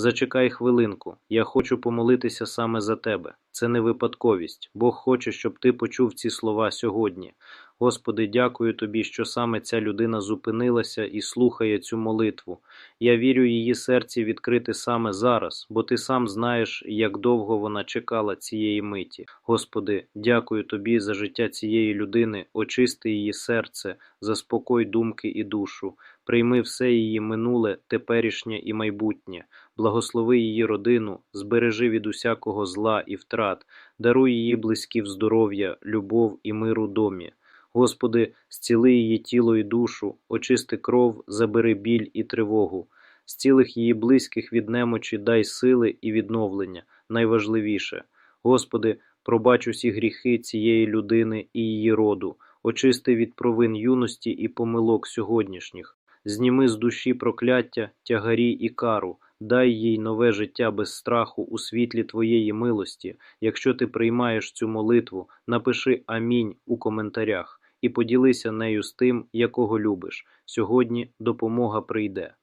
Зачекай хвилинку, я хочу помолитися саме за тебе. Це не випадковість. Бог хоче, щоб ти почув ці слова сьогодні. Господи, дякую тобі, що саме ця людина зупинилася і слухає цю молитву. Я вірю її серці відкрити саме зараз, бо ти сам знаєш, як довго вона чекала цієї миті. Господи, дякую тобі за життя цієї людини, очисти її серце, заспокой думки і душу, прийми все її минуле, теперішнє і майбутнє, благослови її родину, збережи від усякого зла і втрат, даруй її близьків здоров'я, любов і мир у домі. Господи, зціли її тіло і душу, очисти кров, забери біль і тривогу. З цілих її близьких від немочі дай сили і відновлення, найважливіше. Господи, пробач усі гріхи цієї людини і її роду, очисти від провин юності і помилок сьогоднішніх, зніми з душі прокляття, тягарі і кару, дай їй нове життя без страху у світлі Твоєї милості. Якщо ти приймаєш цю молитву, напиши Амінь у коментарях і поділися нею з тим, якого любиш. Сьогодні допомога прийде.